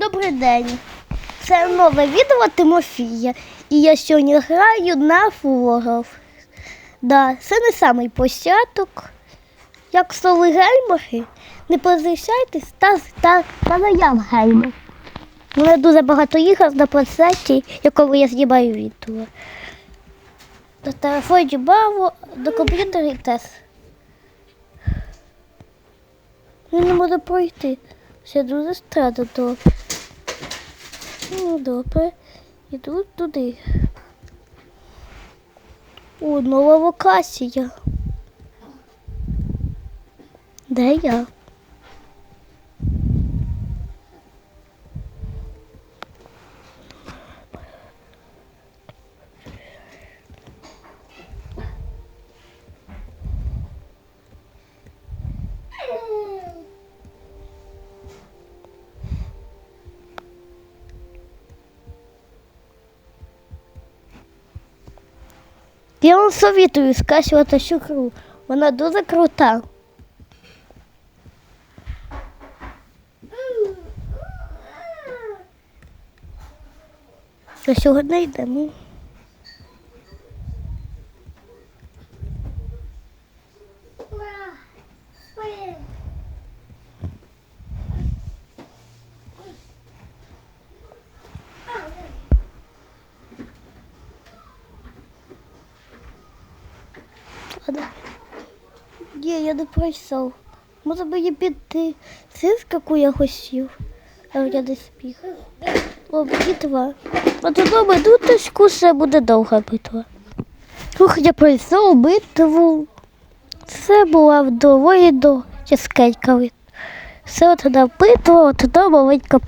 Добрий день. Це нове відео Тимофія. І я сьогодні граю на флоров. Да, це не самий початок. Як столи геймери, не позичайтесь та, та, та заям геймер. У мене дуже багато ігор на процесі, якого я знімаю відео. На телефоні баво, до комп'ютера і тест. Він не може пройти. Ще дуже страда то. Ну, добре. Іду туди. О, нова локація. Де я? Я вам советую скачувати цю гру. Вона дуже крута. Сьогодні йдемо. Ладно. Ні, я не пройшов. Може мені піти. Яку я хотів. А я не спіг. О, битва. От одному дуточку ще буде довга битва. Ух, я пройшов битву. Це була доволі до ческенька. Все от одна битва, от одна маленька